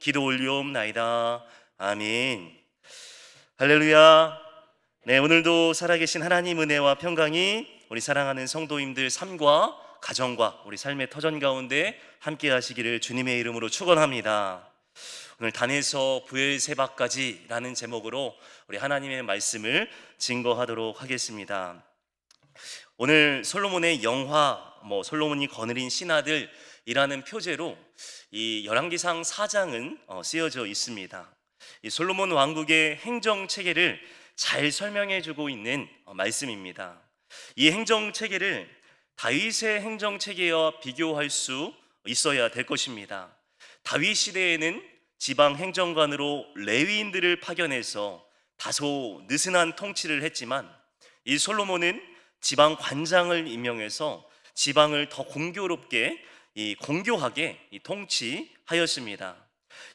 기도 올리옵나이다. 아멘. 할렐루야. 네, 오늘도 살아계신 하나님 은혜와 평강이 우리 사랑하는 성도님들 삶과 가정과 우리 삶의 터전 가운데 함께 하시기를 주님의 이름으로 축원합니다. 오늘 단에서 부엘세바까지라는 제목으로 우리 하나님의 말씀을 증거하도록 하겠습니다. 오늘 솔로몬의 영화, 뭐 솔로몬이 거느린 신하들 이라는 표제로 이 열왕기상 4장은 어, 쓰여져 있습니다. 이 솔로몬 왕국의 행정 체계를 잘 설명해 주고 있는 어, 말씀입니다. 이 행정 체계를 다윗의 행정 체계와 비교할 수 있어야 될 것입니다. 다윗 시대에는 지방 행정관으로 레위인들을 파견해서 다소 느슨한 통치를 했지만 이 솔로몬은 지방 관장을 임명해서 지방을 더 공교롭게 이 공교하게 이 통치하였습니다.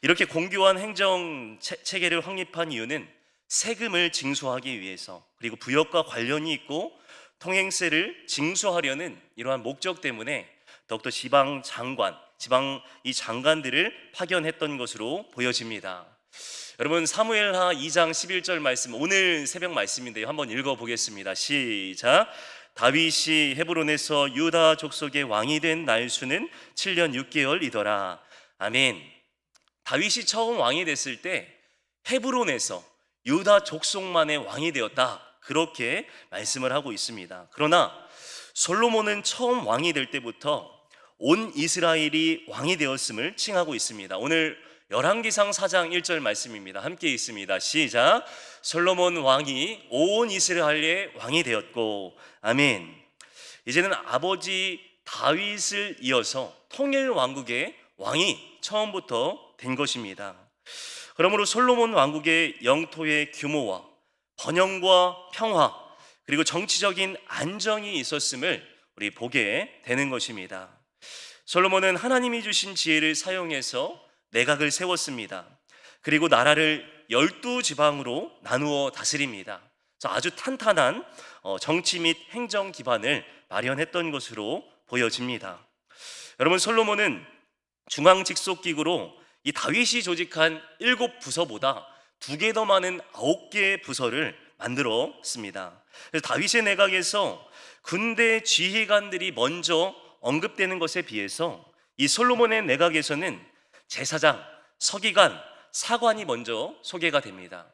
이렇게 공교한 행정 체- 체계를 확립한 이유는 세금을 징수하기 위해서 그리고 부역과 관련이 있고 통행세를 징수하려는 이러한 목적 때문에 더욱더 지방 장관, 지방 이 장관들을 파견했던 것으로 보여집니다. 여러분 사무엘하 2장 11절 말씀 오늘 새벽 말씀인데요. 한번 읽어 보겠습니다. 시작. 다윗이 헤브론에서 유다 족속의 왕이 된 날수는 7년 6개월이더라. 아멘. 다윗이 처음 왕이 됐을 때 헤브론에서 유다 족속만의 왕이 되었다. 그렇게 말씀을 하고 있습니다. 그러나 솔로몬은 처음 왕이 될 때부터 온 이스라엘이 왕이 되었음을 칭하고 있습니다. 오늘 열왕기상 4장 1절 말씀입니다. 함께 있습니다. 시작. 솔로몬 왕이 온 이스라엘의 왕이 되었고 아멘. 이제는 아버지 다윗을 이어서 통일 왕국의 왕이 처음부터 된 것입니다. 그러므로 솔로몬 왕국의 영토의 규모와 번영과 평화 그리고 정치적인 안정이 있었음을 우리 보게 되는 것입니다. 솔로몬은 하나님이 주신 지혜를 사용해서 내각을 세웠습니다. 그리고 나라를 열두 지방으로 나누어 다스립니다. 아주 탄탄한 어, 정치 및 행정 기반을 마련했던 것으로 보여집니다. 여러분 솔로몬은 중앙 직속 기구로 이 다윗이 조직한 일곱 부서보다 두 개 더 많은 아홉 개의 부서를 만들었습니다. 그래서 다윗의 내각에서 군대 지휘관들이 먼저 언급되는 것에 비해서 이 솔로몬의 내각에서는 제사장, 서기관, 사관이 먼저 소개가 됩니다.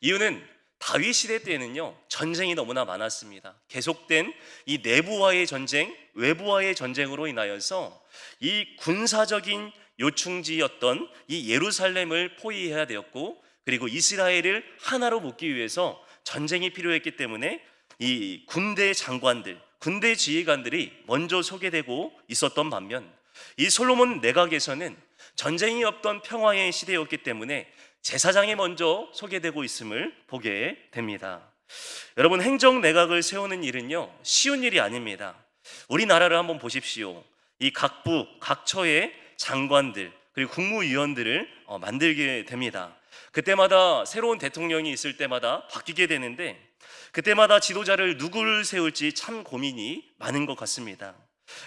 이유는 다윗 시대 때는요 전쟁이 너무나 많았습니다. 계속된 이 내부와의 전쟁, 외부와의 전쟁으로 인하여서 이 군사적인 요충지였던 이 예루살렘을 포위해야 되었고 그리고 이스라엘을 하나로 묶기 위해서 전쟁이 필요했기 때문에 이 군대 장관들, 군대 지휘관들이 먼저 소개되고 있었던 반면 이 솔로몬 내각에서는 전쟁이 없던 평화의 시대였기 때문에 제사장이 먼저 소개되고 있음을 보게 됩니다. 여러분 행정 내각을 세우는 일은요 쉬운 일이 아닙니다. 우리나라를 한번 보십시오. 이 각부 각처의 장관들 그리고 국무위원들을 어, 만들게 됩니다. 그때마다 새로운 대통령이 있을 때마다 바뀌게 되는데 그때마다 지도자를 누구를 세울지 참 고민이 많은 것 같습니다.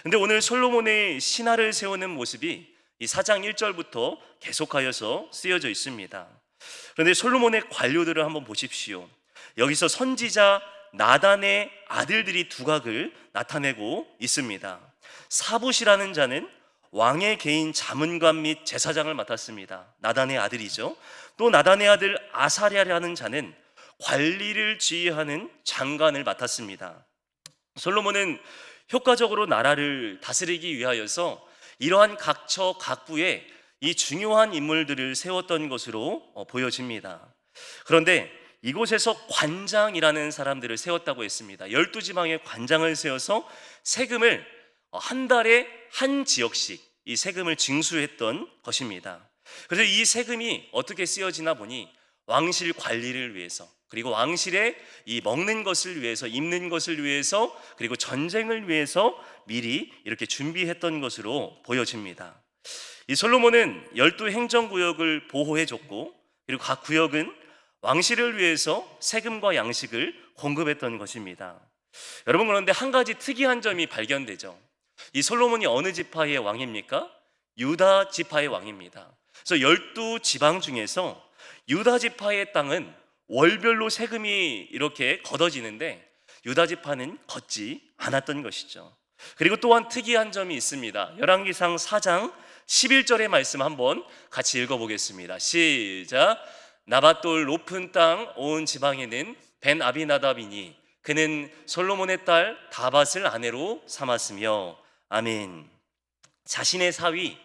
근데 오늘 솔로몬의 신하를 세우는 모습이 이 4장 1절부터 계속하여서 쓰여져 있습니다. 그런데 솔로몬의 관료들을 한번 보십시오. 여기서 선지자 나단의 아들들이 두각을 나타내고 있습니다. 사붓이라는 자는 왕의 개인 자문관 및 제사장을 맡았습니다. 나단의 아들이죠. 또 나단의 아들 아사랴라는 자는 관리를 지휘하는 장관을 맡았습니다. 솔로몬은 효과적으로 나라를 다스리기 위하여서 이러한 각처 각부에 이 중요한 인물들을 세웠던 것으로 어, 보여집니다. 그런데 이곳에서 관장이라는 사람들을 세웠다고 했습니다. 열두 지방의 관장을 세워서 세금을 어, 한 달에 한 지역씩 이 세금을 징수했던 것입니다. 그래서 이 세금이 어떻게 쓰여지나 보니 왕실 관리를 위해서 그리고 왕실에 이 먹는 것을 위해서 입는 것을 위해서 그리고 전쟁을 위해서 미리 이렇게 준비했던 것으로 보여집니다. 이 솔로몬은 열두 행정구역을 보호해 줬고 그리고 각 구역은 왕실을 위해서 세금과 양식을 공급했던 것입니다. 여러분 그런데 한 가지 특이한 점이 발견되죠. 이 솔로몬이 어느 지파의 왕입니까? 유다 지파의 왕입니다. 그래서 열두 지방 중에서 유다 지파의 땅은 월별로 세금이 이렇게 걷어지는데 유다 지파는 걷지 않았던 것이죠. 그리고 또한 특이한 점이 있습니다. 열왕기상 4장 11절의 말씀 한번 같이 읽어 보겠습니다. 시작. 나밧돌 높은 땅 온 지방에는 벤 아비나답이니 그는 솔로몬의 딸 다밧을 아내로 삼았으며 아멘. 자신의 사위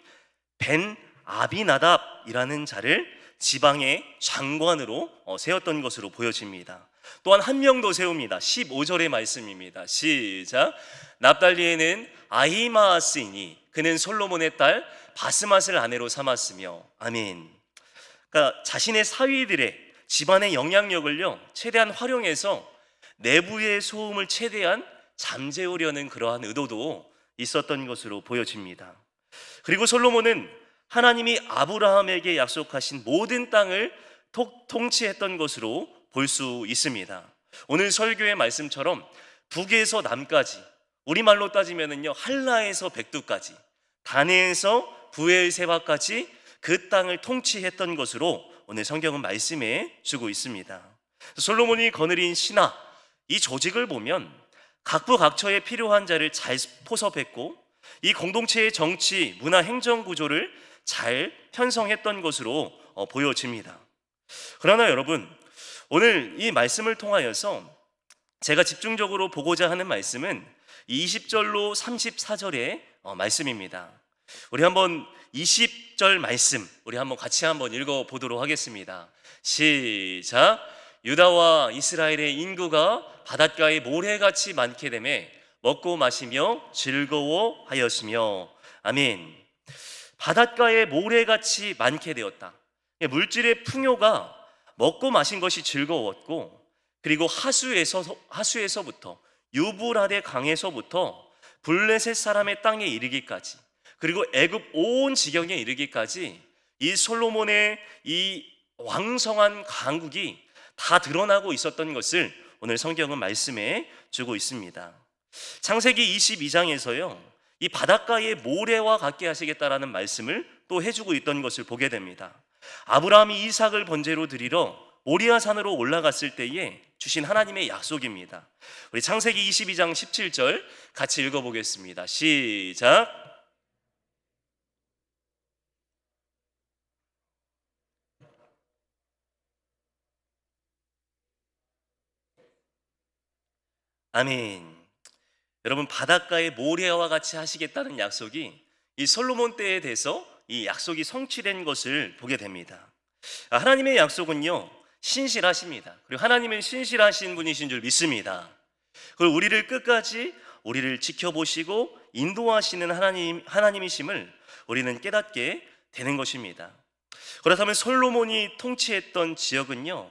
벤 아비나답이라는 자를 지방의 장관으로 어, 세웠던 것으로 보여집니다. 또한 한 명 더 세웁니다. 15절의 말씀입니다. 시작. 납달리에는 아히마스이니 그는 솔로몬의 딸 바스맛을 아내로 삼았으며 아멘. 그러니까 자신의 사위들의 집안의 영향력을요 최대한 활용해서 내부의 소음을 최대한 잠재우려는 그러한 의도도 있었던 것으로 보여집니다. 그리고 솔로몬은 하나님이 아브라함에게 약속하신 모든 땅을 톡- 통치했던 것으로 볼 수 있습니다. 오늘 설교의 말씀처럼 북에서 남까지 우리말로 따지면은요 한라에서 백두까지 다네에서 부엘세바까지 그 땅을 통치했던 것으로 오늘 성경은 말씀해 주고 있습니다. 솔로몬이 거느린 신하 이 조직을 보면 각부각처에 필요한 자를 잘 포섭했고 이 공동체의 정치, 문화, 행정 구조를 잘 편성했던 것으로 어, 보여집니다. 그러나 여러분 오늘 이 말씀을 통하여서 제가 집중적으로 보고자 하는 말씀은 20절로 34절의 어, 말씀입니다. 우리 한번 20절 말씀 우리 한번 같이 한번 읽어 보도록 하겠습니다. 시작. 유다와 이스라엘의 인구가 바닷가에 모래같이 많게 되매 먹고 마시며 즐거워하였으며 아멘. 바닷가에 모래같이 많게 되었다. 물질의 풍요가 먹고 마신 것이 즐거웠고 그리고 하수에서 하수에서부터 유브라데 강에서부터 블레셋 사람의 땅에 이르기까지 그리고 애굽 온 지경에 이르기까지 이 솔로몬의 이 왕성한 강국이 다 드러나고 있었던 것을 오늘 성경은 말씀해 주고 있습니다. 창세기 22장에서요. 이 바닷가에 모래와 같게 하시겠다라는 말씀을 또 해주고 있던 것을 보게 됩니다. 아브라함이 이삭을 번제로 드리러 모리아 산으로 올라갔을 때에 주신 하나님의 약속입니다. 우리 창세기 22장 17절 같이 읽어보겠습니다. 시작. 아멘. 여러분 바닷가에 모래와 같이 하시겠다는 약속이 이 솔로몬 때에 대해서 이 약속이 성취된 것을 보게 됩니다. 아, 하나님의 약속은요 신실하십니다. 그리고 하나님은 신실하신 분이신 줄 믿습니다. 그리고 우리를 끝까지 우리를 지켜보시고 인도하시는 하나님 하나님이심을 우리는 깨닫게 되는 것입니다. 그렇다면 솔로몬이 통치했던 지역은요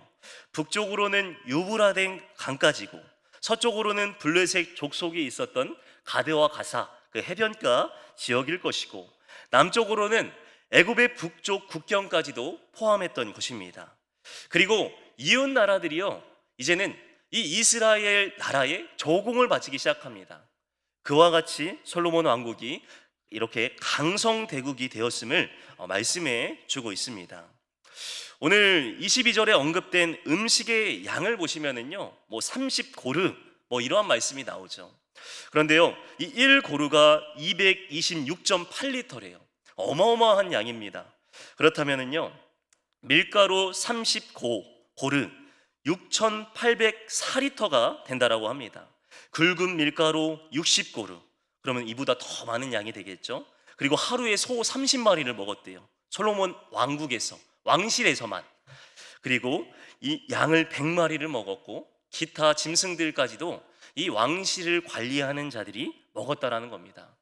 북쪽으로는 유브라덴 강까지고 서쪽으로는 블레셋 족속이 있었던 가드와 가사 그 해변가 지역일 것이고 남쪽으로는 애굽의 북쪽 국경까지도 포함했던 것입니다. 그리고 이웃 나라들이요 이제는 이 이스라엘 나라에 조공을 바치기 시작합니다. 그와 같이 솔로몬 왕국이 이렇게 강성 대국이 되었음을 어, 말씀해 주고 있습니다. 오늘 22절에 언급된 음식의 양을 보시면은요, 뭐 30고르, 뭐 이러한 말씀이 나오죠. 그런데요, 이 1고르가 226.8리터래요. 어마어마한 양입니다. 그렇다면은요, 밀가루 30고, 고르 6,804리터가 된다라고 합니다. 굵은 밀가루 60고르, 그러면 이보다 더 많은 양이 되겠죠. 그리고 하루에 소 30마리를 먹었대요. 솔로몬 왕국에서. 왕실에서만 그리고 이 양을 100마리를 먹었고 기타 짐승들까지도 이 왕실을 관리하는 자들이 먹었다라는 겁니다.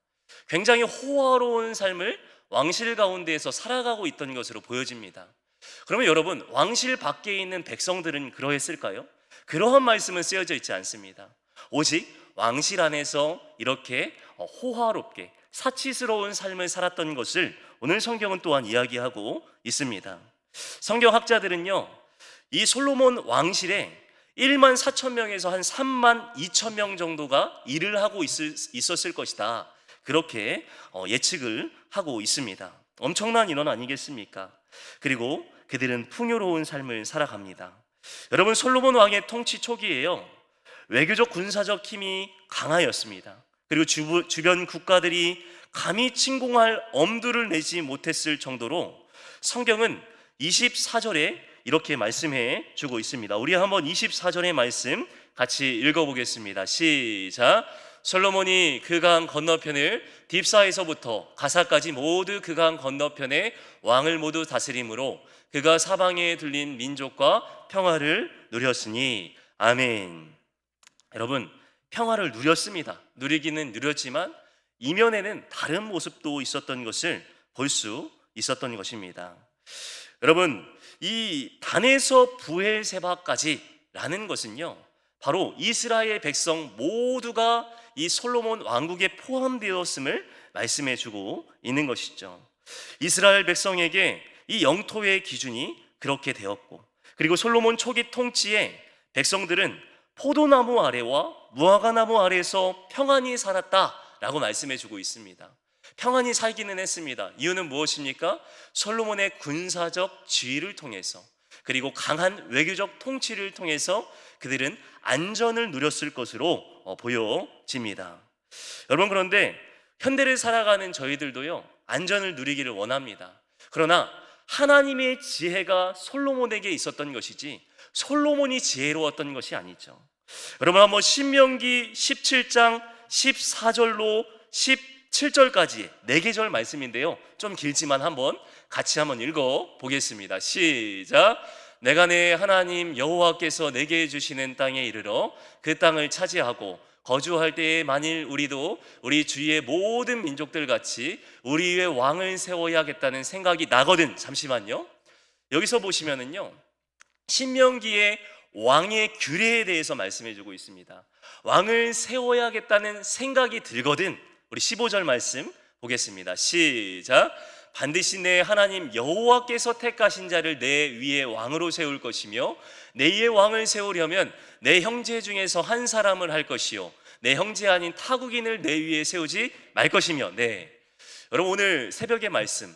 굉장히 호화로운 삶을 왕실 가운데에서 살아가고 있던 것으로 보여집니다. 그러면 여러분 왕실 밖에 있는 백성들은 그러했을까요? 그러한 말씀은 쓰여져 있지 않습니다. 오직 왕실 안에서 이렇게 호화롭게 사치스러운 삶을 살았던 것을 오늘 성경은 또한 이야기하고 있습니다. 성경학자들은요, 이 솔로몬 왕실에 1만 4천 명에서 한 3만 2천 명 정도가 일을 하고 있었을 것이다. 그렇게 어, 예측을 하고 있습니다. 엄청난 인원 아니겠습니까? 그리고 그들은 풍요로운 삶을 살아갑니다. 여러분 솔로몬 왕의 통치 초기에요. 외교적 군사적 힘이 강하였습니다. 그리고 주, 주변 국가들이 감히 침공할 엄두를 내지 못했을 정도로 성경은 24절에 이렇게 말씀해 주고 있습니다. 우리 한번 24절의 말씀 같이 읽어보겠습니다. 시작. 솔로몬이 그 강 건너편을 딥사에서부터 가사까지 모두 그 강 건너편에 왕을 모두 다스림으로 그가 사방에 들린 민족과 평화를 누렸으니 아멘. 여러분 평화를 누렸습니다. 누리기는 누렸지만 이면에는 다른 모습도 있었던 것을 볼 수 있었던 것입니다. 여러분 이 단에서 부엘 세바까지라는 것은요 바로 이스라엘 백성 모두가 이 솔로몬 왕국에 포함되었음을 말씀해 주고 있는 것이죠. 이스라엘 백성에게 이 영토의 기준이 그렇게 되었고 그리고 솔로몬 초기 통치에 백성들은 포도나무 아래와 무화과나무 아래에서 평안히 살았다라고 말씀해 주고 있습니다. 평안히 살기는 했습니다. 이유는 무엇입니까? 솔로몬의 군사적 지위를 통해서 그리고 강한 외교적 통치를 통해서 그들은 안전을 누렸을 것으로 어, 보여집니다. 여러분 그런데 현대를 살아가는 저희들도요 안전을 누리기를 원합니다. 그러나 하나님의 지혜가 솔로몬에게 있었던 것이지 솔로몬이 지혜로웠던 것이 아니죠. 여러분 한번 신명기 17장 14절로 17절까지 네 계절 말씀인데요. 좀 길지만 한번 같이 한번 읽어 보겠습니다. 시작. 내가 내 하나님 여호와께서 내게 주시는 땅에 이르러 그 땅을 차지하고 거주할 때에 만일 우리도 우리 주위의 모든 민족들 같이 우리 위에 왕을 세워야겠다는 생각이 나거든. 잠시만요. 여기서 보시면은요. 신명기의 왕의 규례에 대해서 말씀해 주고 있습니다. 왕을 세워야겠다는 생각이 들거든. 우리 15절 말씀 보겠습니다. 시작. 반드시 내 하나님 여호와께서 택하신 자를 내 위에 왕으로 세울 것이며 내 위에 왕을 세우려면 내 형제 중에서 한 사람을 할 것이요 내 형제 아닌 타국인을 내 위에 세우지 말 것이며 네. 여러분 오늘 새벽의 말씀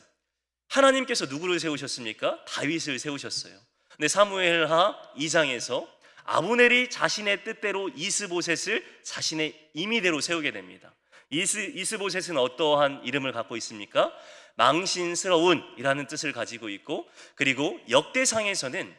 하나님께서 누구를 세우셨습니까? 다윗을 세우셨어요. 근데 사무엘하 2장에서 아브넬이 자신의 뜻대로 이스보셋을 자신의 임의대로 세우게 됩니다. 이스, 이스보셋은 어떠한 이름을 갖고 있습니까? 망신스러운이라는 뜻을 가지고 있고 그리고 역대상에서는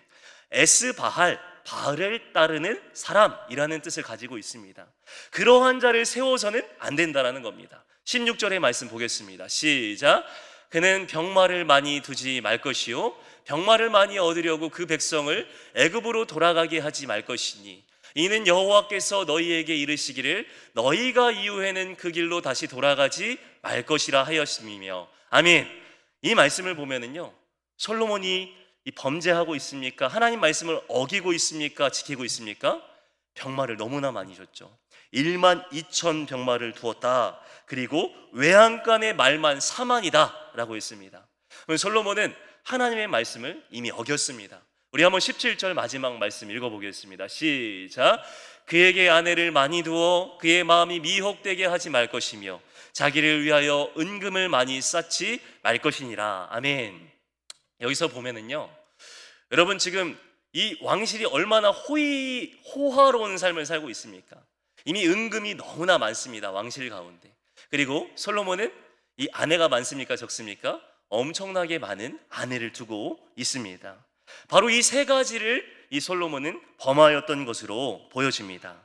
에스바할 바알을 따르는 사람이라는 뜻을 가지고 있습니다. 그러한 자를 세워서는 안 된다라는 겁니다. 16절의 말씀 보겠습니다. 시작. 그는 병마를 많이 두지 말 것이요 병마를 많이 얻으려고 그 백성을 애굽으로 돌아가게 하지 말 것이니 이는 여호와께서 너희에게 이르시기를 너희가 이후에는 그 길로 다시 돌아가지 말 것이라 하였음이며 아멘. 이 말씀을 보면은요. 솔로몬이 이 범죄하고 있습니까? 하나님 말씀을 어기고 있습니까? 지키고 있습니까? 병마를 너무나 많이 줬죠. 1만 2천 병마를 두었다. 그리고 외양간의 말만 4만이다 라고 했습니다. 솔로몬은 하나님의 말씀을 이미 어겼습니다. 우리 한번 17절 마지막 말씀 읽어보겠습니다. 시작. 그에게 아내를 많이 두어 그의 마음이 미혹되게 하지 말 것이며 자기를 위하여 은금을 많이 쌓지 말 것이니라. 아멘. 여기서 보면은요. 여러분 지금 이 왕실이 얼마나 호의, 호화로운 삶을 살고 있습니까? 이미 은금이 너무나 많습니다. 왕실 가운데. 그리고 솔로몬은 이 아내가 많습니까? 적습니까? 엄청나게 많은 아내를 두고 있습니다. 바로 이 세 가지를 이 솔로몬은 범하였던 것으로 보여집니다.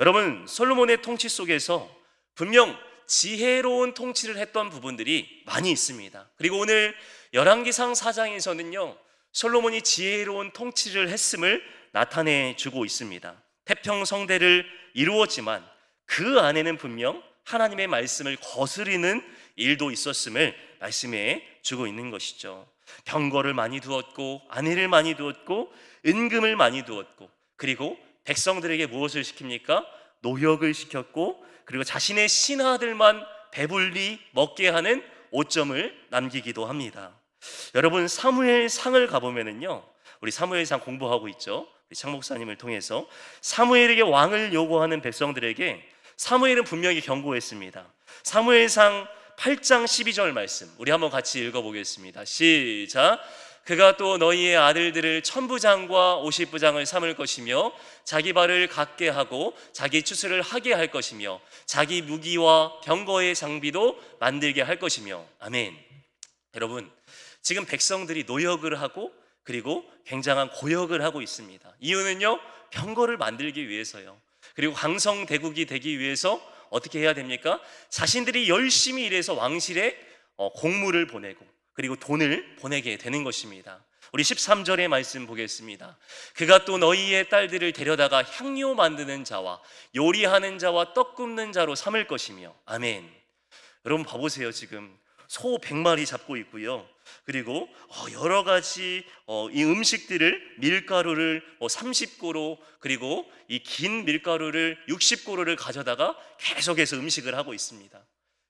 여러분, 솔로몬의 통치 속에서 분명 지혜로운 통치를 했던 부분들이 많이 있습니다. 그리고 오늘 열왕기상 4장에서는요. 솔로몬이 지혜로운 통치를 했음을 나타내 주고 있습니다. 태평 성대를 이루었지만 그 안에는 분명 하나님의 말씀을 거스리는 일도 있었음을 말씀해 주고 있는 것이죠. 병거를 많이 두었고 아내를 많이 두었고 은금을 많이 두었고 그리고 백성들에게 무엇을 시킵니까? 노역을 시켰고 그리고 자신의 신하들만 배불리 먹게 하는 오점을 남기기도 합니다. 여러분 사무엘 상을 가보면은요 우리 사무엘 상 공부하고 있죠. 우리 장 목사님을 통해서 사무엘에게 왕을 요구하는 백성들에게 사무엘은 분명히 경고했습니다. 사무엘상 8장 12절 말씀 우리 한번 같이 읽어보겠습니다. 시작. 그가 또 너희의 아들들을 천부장과 오십부장을 삼을 것이며 자기 발을 갖게 하고 자기 추수를 하게 할 것이며 자기 무기와 병거의 장비도 만들게 할 것이며 아멘. 여러분 지금 백성들이 노역을 하고 그리고 굉장한 고역을 하고 있습니다. 이유는요 병거를 만들기 위해서요. 그리고 강성 대국이 되기 위해서 어떻게 해야 됩니까? 자신들이 열심히 일해서 왕실에 어, 공물을 보내고 그리고 돈을 보내게 되는 것입니다. 우리 13절의 말씀 보겠습니다. 그가 또 너희의 딸들을 데려다가 향료 만드는 자와 요리하는 자와 떡 굽는 자로 삼을 것이며 아멘. 여러분 봐보세요 지금 소 100마리 잡고 있고요. 그리고 어, 여러 가지 어, 이 음식들을 밀가루를 뭐 30고로 그리고 이 긴 밀가루를 60고로를 가져다가 계속해서 음식을 하고 있습니다.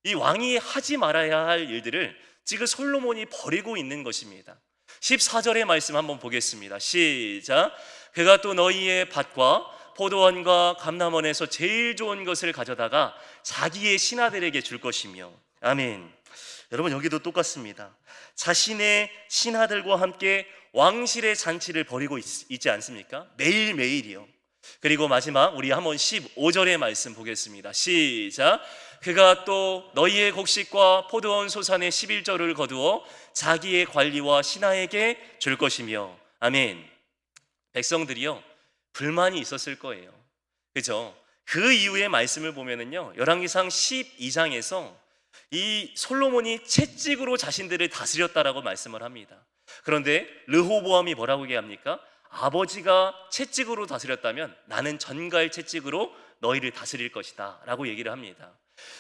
이 왕이 하지 말아야 할 일들을 지금 솔로몬이 버리고 있는 것입니다. 14절의 말씀 한번 보겠습니다. 시작. 그가 또 너희의 밭과 포도원과 감남원에서 제일 좋은 것을 가져다가 자기의 신하들에게 줄 것이며 아멘. 여러분 여기도 똑같습니다. 자신의 신하들과 함께 왕실의 잔치를 벌이고 있, 지 않습니까? 매일 매일이요. 그리고 마지막 우리 한번 15절의 말씀 보겠습니다. 시작. 그가 또 너희의 곡식과 포도원 소산의 11절을 거두어 자기의 관리와 신하에게 줄 것이며 아멘. 백성들이요 불만이 있었을 거예요. 그죠? 그 이후의 말씀을 보면은요 열왕기상 12장에서 이 솔로몬이 채찍으로 자신들을 다스렸다라고 말씀을 합니다. 그런데 르호보암이 뭐라고 얘기합니까? 아버지가 채찍으로 다스렸다면 나는 전갈 채찍으로 너희를 다스릴 것이다 라고 얘기를 합니다.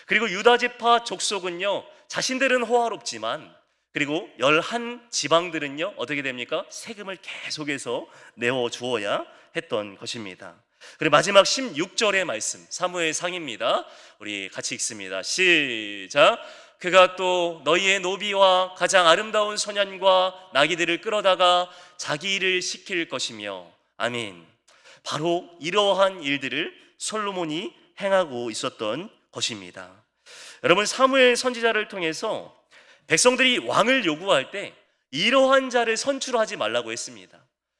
그리고 유다지파 족속은요 자신들은 호화롭지만 그리고 열한 지방들은요 어떻게 됩니까? 세금을 계속해서 내어 주어야 했던 것입니다. 그리고 마지막 16절의 말씀 사무엘 상입니다. 우리 같이 읽습니다. 시작. 그가 또 너희의 노비와 가장 아름다운 소년과 나귀들을 끌어다가 자기 일을 시킬 것이며 아멘. 바로 이러한 일들을 솔로몬이 행하고 있었던 것입니다. 여러분 사무엘 선지자를 통해서 백성들이 왕을 요구할 때 이러한 자를 선출하지 말라고 했습니다.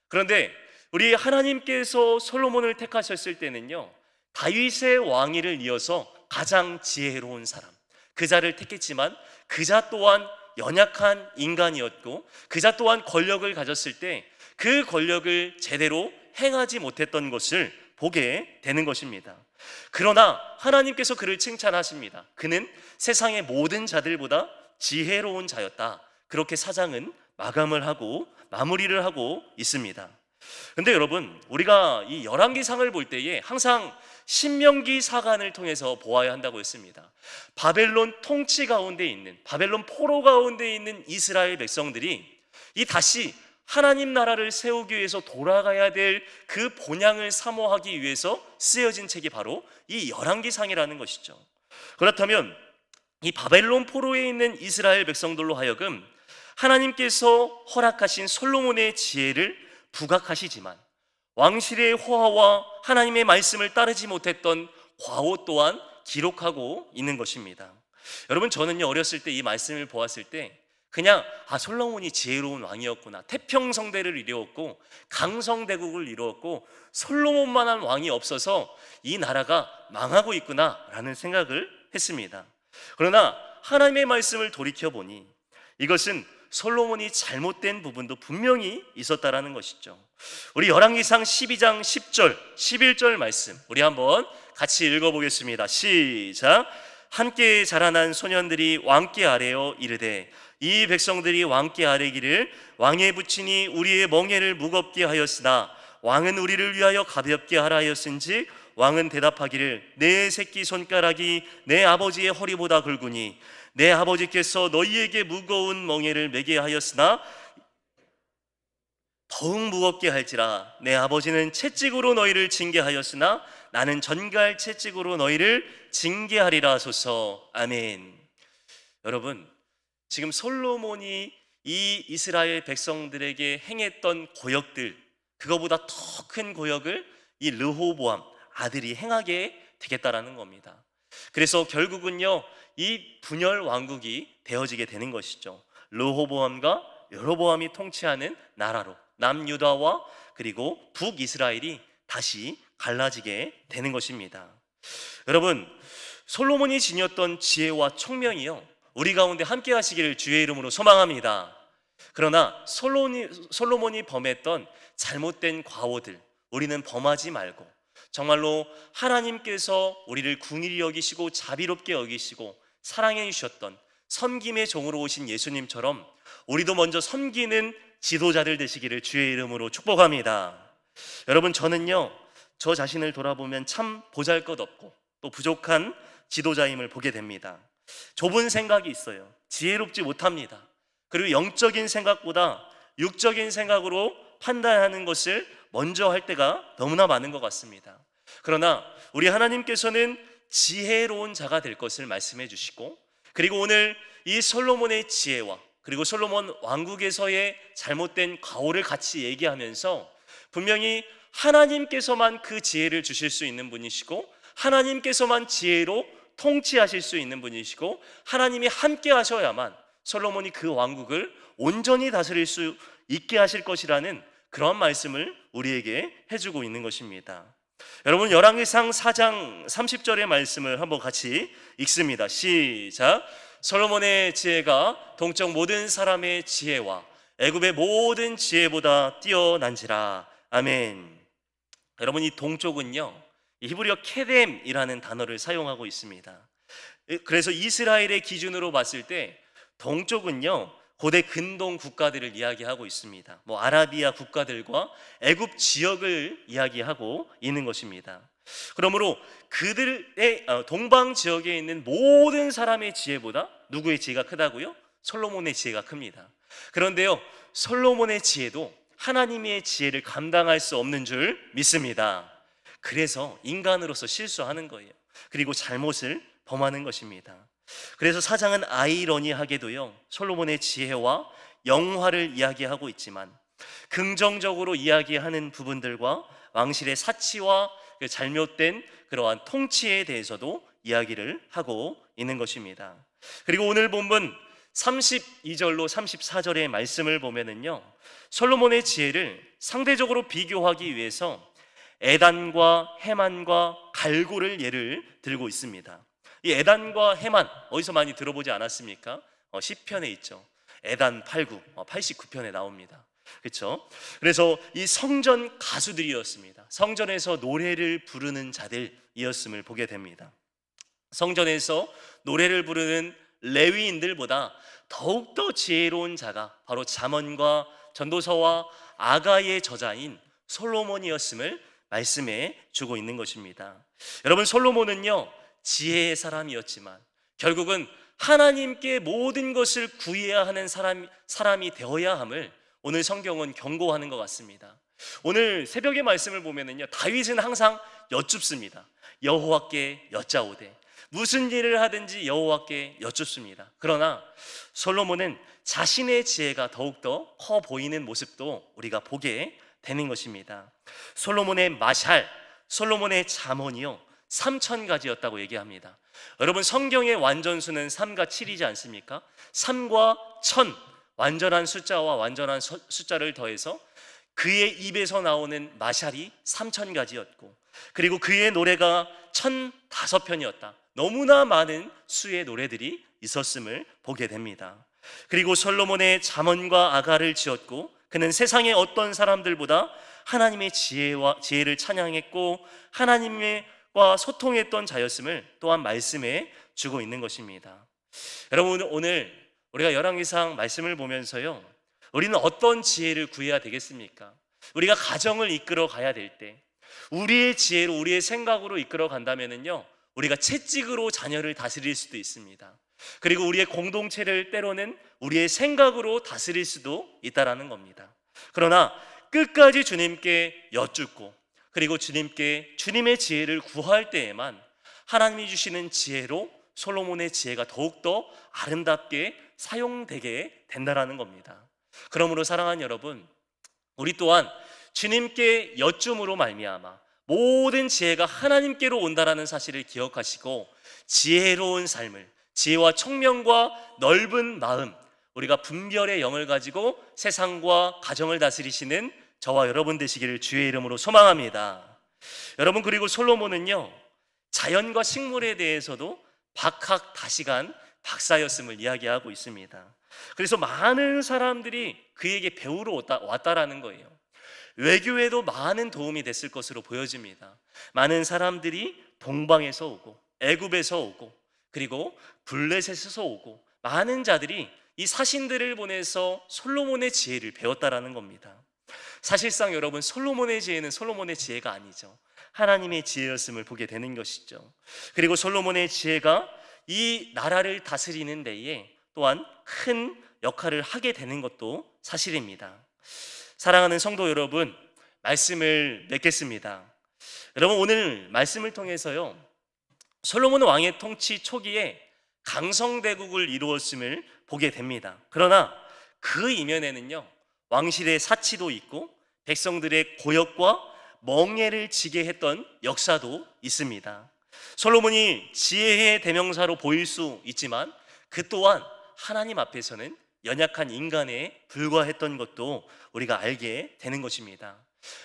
그런데 우리 하나님께서 솔로몬을 택하셨을 때는요. 다윗의 왕위를 이어서 가장 지혜로운 사람 그 자를 택했지만 그 자 또한 연약한 인간이었고 그 자 또한 권력을 가졌을 때 그 권력을 제대로 행하지 못했던 것을 보게 되는 것입니다. 그러나 하나님께서 그를 칭찬하십니다. 그는 세상의 모든 자들보다 지혜로운 자였다. 그렇게 사장은 마감을 하고 마무리를 하고 있습니다. 근데 여러분, 우리가 이 열왕기상을 볼 때에 항상 신명기 사관을 통해서 보아야 한다고 했습니다. 바벨론 통치 가운데 있는 바벨론 포로 가운데 있는 이스라엘 백성들이 이 다시 하나님 나라를 세우기 위해서 돌아가야 될 그 본향을 사모하기 위해서 쓰여진 책이 바로 이 열왕기상이라는 것이죠. 그렇다면 이 바벨론 포로에 있는 이스라엘 백성들로 하여금 하나님께서 허락하신 솔로몬의 지혜를 부각하시지만 왕실의 호화와 하나님의 말씀을 따르지 못했던 과오 또한 기록하고 있는 것입니다. 여러분 저는요 어렸을 때 이 말씀을 보았을 때 그냥 아 솔로몬이 지혜로운 왕이었구나 태평성대를 이루었고 강성대국을 이루었고 솔로몬만한 왕이 없어서 이 나라가 망하고 있구나라는 생각을 했습니다. 그러나 하나님의 말씀을 돌이켜 보니 이것은 솔로몬이 잘못된 부분도 분명히 있었다라는 것이죠. 우리 열왕기상 12장 10절, 11절 말씀 우리 한번 같이 읽어 보겠습니다. 시작. 함께 자라난 소년들이 왕께 아래어 이르되 이 백성들이 왕께 아뢰기를 왕의 부친이 우리의 멍에를 무겁게 하였으나 왕은 우리를 위하여 가볍게 하라 하였은지 왕은 대답하기를 내 새끼 손가락이 내 아버지의 허리보다 굵으니 내 아버지께서 너희에게 무거운 멍에를 매게 하였으나 더욱 무겁게 할지라. 내 아버지는 채찍으로 너희를 징계하였으나 나는 전갈 채찍으로 너희를 징계하리라 하소서. 아멘. 여러분 지금 솔로몬이 이 이스라엘 백성들에게 행했던 고역들 그거보다 더 큰 고역을 이 르호보암 아들이 행하게 되겠다라는 겁니다. 그래서 결국은요 이 분열 왕국이 되어지게 되는 것이죠. 르호보암과 여로보암이 통치하는 나라로 남유다와 그리고 북이스라엘이 다시 갈라지게 되는 것입니다. 여러분, 솔로몬이 지녔던 지혜와 총명이요. 우리 가운데 함께 하시기를 주의 이름으로 소망합니다. 그러나 솔로몬이, 솔로몬이 범했던 잘못된 과오들 우리는 범하지 말고 정말로 하나님께서 우리를 궁일이 여기시고 자비롭게 여기시고 사랑해 주셨던 섬김의 종으로 오신 예수님처럼 우리도 먼저 섬기는 지도자들 되시기를 주의 이름으로 축복합니다. 여러분 저는요 저 자신을 돌아보면 참 보잘것없고 또 부족한 지도자임을 보게 됩니다. 좁은 생각이 있어요. 지혜롭지 못합니다. 그리고 영적인 생각보다 육적인 생각으로 판단하는 것을 먼저 할 때가 너무나 많은 것 같습니다. 그러나 우리 하나님께서는 지혜로운 자가 될 것을 말씀해 주시고 그리고 오늘 이 솔로몬의 지혜와 그리고 솔로몬 왕국에서의 잘못된 과오를 같이 얘기하면서 분명히 하나님께서만 그 지혜를 주실 수 있는 분이시고 하나님께서만 지혜로 통치하실 수 있는 분이시고 하나님이 함께 하셔야만 솔로몬이 그 왕국을 온전히 다스릴 수 있게 하실 것이라는 그런 말씀을 우리에게 해주고 있는 것입니다. 여러분 열왕기상 4장 30절의 말씀을 한번 같이 읽습니다. 시작. 솔로몬의 지혜가 동쪽 모든 사람의 지혜와 애굽의 모든 지혜보다 뛰어난지라. 아멘. 여러분 이 동쪽은요. 이 히브리어 케뎀이라는 단어를 사용하고 있습니다. 그래서 이스라엘의 기준으로 봤을 때 동쪽은요. 고대 근동 국가들을 이야기하고 있습니다. 뭐 아라비아 국가들과 애굽 지역을 이야기하고 있는 것입니다. 그러므로 그들의 어, 동방 지역에 있는 모든 사람의 지혜보다 누구의 지혜가 크다고요? 솔로몬의 지혜가 큽니다. 그런데요, 솔로몬의 지혜도 하나님의 지혜를 감당할 수 없는 줄 믿습니다. 그래서 인간으로서 실수하는 거예요. 그리고 잘못을 범하는 것입니다. 그래서 사장은 아이러니하게도요 솔로몬의 지혜와 영화를 이야기하고 있지만 긍정적으로 이야기하는 부분들과 왕실의 사치와 그 잘못된 그러한 통치에 대해서도 이야기를 하고 있는 것입니다. 그리고 오늘 본문 32절로 34절의 말씀을 보면은요 솔로몬의 지혜를 상대적으로 비교하기 위해서 에단과 해만과 갈고를 예를 들고 있습니다. 이 에단과 해만 어디서 많이 들어보지 않았습니까? 어, 10편에 있죠. 에단 89, 어, 89편에 나옵니다. 그렇죠? 그래서 이 성전 가수들이었습니다. 성전에서 노래를 부르는 자들이었음을 보게 됩니다. 성전에서 노래를 부르는 레위인들보다 더욱더 지혜로운 자가 바로 잠언과 전도서와 아가의 저자인 솔로몬이었음을 말씀해 주고 있는 것입니다. 여러분 솔로몬은요 지혜의 사람이었지만 결국은 하나님께 모든 것을 구해야 하는 사람, 사람이 되어야 함을 오늘 성경은 경고하는 것 같습니다. 오늘 새벽의 말씀을 보면은요, 다윗은 항상 여쭙습니다. 여호와께 여짜오되 무슨 일을 하든지 여호와께 여쭙습니다. 그러나 솔로몬은 자신의 지혜가 더욱더 커 보이는 모습도 우리가 보게 되는 것입니다. 솔로몬의 마샬, 솔로몬의 잠언이요. 3천 가지였다고 얘기합니다. 여러분 성경의 완전수는 3과 7이지 않습니까? 3과 1000 완전한 숫자와 완전한 숫자를 더해서 그의 입에서 나오는 마샬이 3천 가지였고 그리고 그의 노래가 1005편이었다. 너무나 많은 수의 노래들이 있었음을 보게 됩니다. 그리고 솔로몬의 잠언과 아가를 지었고 그는 세상의 어떤 사람들보다 하나님의 지혜와 지혜를 찬양했고 하나님의 과 소통했던 자였음을 또한 말씀해 주고 있는 것입니다. 여러분 오늘 우리가 열왕기상 말씀을 보면서요. 우리는 어떤 지혜를 구해야 되겠습니까? 우리가 가정을 이끌어 가야 될 때 우리의 지혜로 우리의 생각으로 이끌어 간다면은요. 우리가 채찍으로 자녀를 다스릴 수도 있습니다. 그리고 우리의 공동체를 때로는 우리의 생각으로 다스릴 수도 있다라는 겁니다. 그러나 끝까지 주님께 여쭙고 그리고 주님께 주님의 지혜를 구할 때에만 하나님이 주시는 지혜로 솔로몬의 지혜가 더욱더 아름답게 사용되게 된다라는 겁니다. 그러므로 사랑하는 여러분, 우리 또한 주님께 여쭌으로 말미암아 모든 지혜가 하나님께로 온다라는 사실을 기억하시고 지혜로운 삶을 지혜와 총명과 넓은 마음 우리가 분별의 영을 가지고 세상과 가정을 다스리시는 저와 여러분 되시기를 주의 이름으로 소망합니다. 여러분 그리고 솔로몬은요 자연과 식물에 대해서도 박학 다시간 박사였음을 이야기하고 있습니다. 그래서 많은 사람들이 그에게 배우러 왔다, 왔다라는 거예요. 외교에도 많은 도움이 됐을 것으로 보여집니다. 많은 사람들이 동방에서 오고 애굽에서 오고 그리고 블레셋에서 오고 많은 자들이 이 사신들을 보내서 솔로몬의 지혜를 배웠다라는 겁니다. 사실상 여러분 솔로몬의 지혜는 솔로몬의 지혜가 아니죠. 하나님의 지혜였음을 보게 되는 것이죠. 그리고 솔로몬의 지혜가 이 나라를 다스리는 데에 또한 큰 역할을 하게 되는 것도 사실입니다. 사랑하는 성도 여러분, 말씀을 맺겠습니다. 여러분 오늘 말씀을 통해서요. 솔로몬 왕의 통치 초기에 강성대국을 이루었음을 보게 됩니다. 그러나 그 이면에는요. 왕실의 사치도 있고 백성들의 고역과 멍해를 지게 했던 역사도 있습니다. 솔로몬이 지혜의 대명사로 보일 수 있지만 그 또한 하나님 앞에서는 연약한 인간에 불과했던 것도 우리가 알게 되는 것입니다.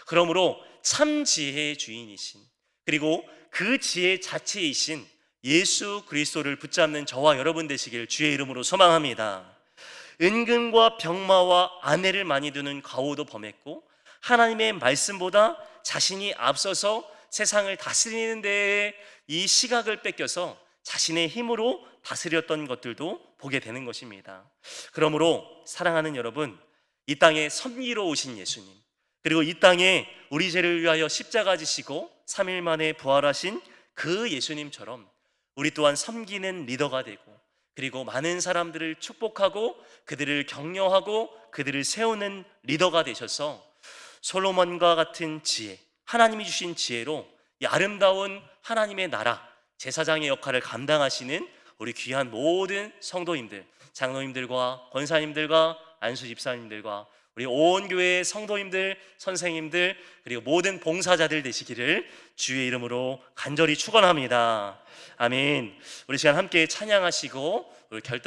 그러므로 참 지혜의 주인이신 그리고 그 지혜 자체이신 예수 그리스도를 붙잡는 저와 여러분 되시길 주의 이름으로 소망합니다. 은근과 병마와 아내를 많이 두는 가오도 범했고 하나님의 말씀보다 자신이 앞서서 세상을 다스리는 데에 이 시각을 뺏겨서 자신의 힘으로 다스렸던 것들도 보게 되는 것입니다. 그러므로 사랑하는 여러분, 이 땅에 섬기러 오신 예수님, 그리고 이 땅에 우리 죄를 위하여 십자가 지시고 3일 만에 부활하신 그 예수님처럼 우리 또한 섬기는 리더가 되고 그리고 많은 사람들을 축복하고 그들을 격려하고 그들을 세우는 리더가 되셔서 솔로몬과 같은 지혜, 하나님이 주신 지혜로 이 아름다운 하나님의 나라, 제사장의 역할을 감당하시는 우리 귀한 모든 성도님들, 장로님들과 권사님들과 안수 집사님들과 우리 온 교회의 성도님들, 선생님들 그리고 모든 봉사자들 되시기를 주의 이름으로 간절히 축원합니다. 아멘. 우리 시간 함께 찬양하시고 우리 결단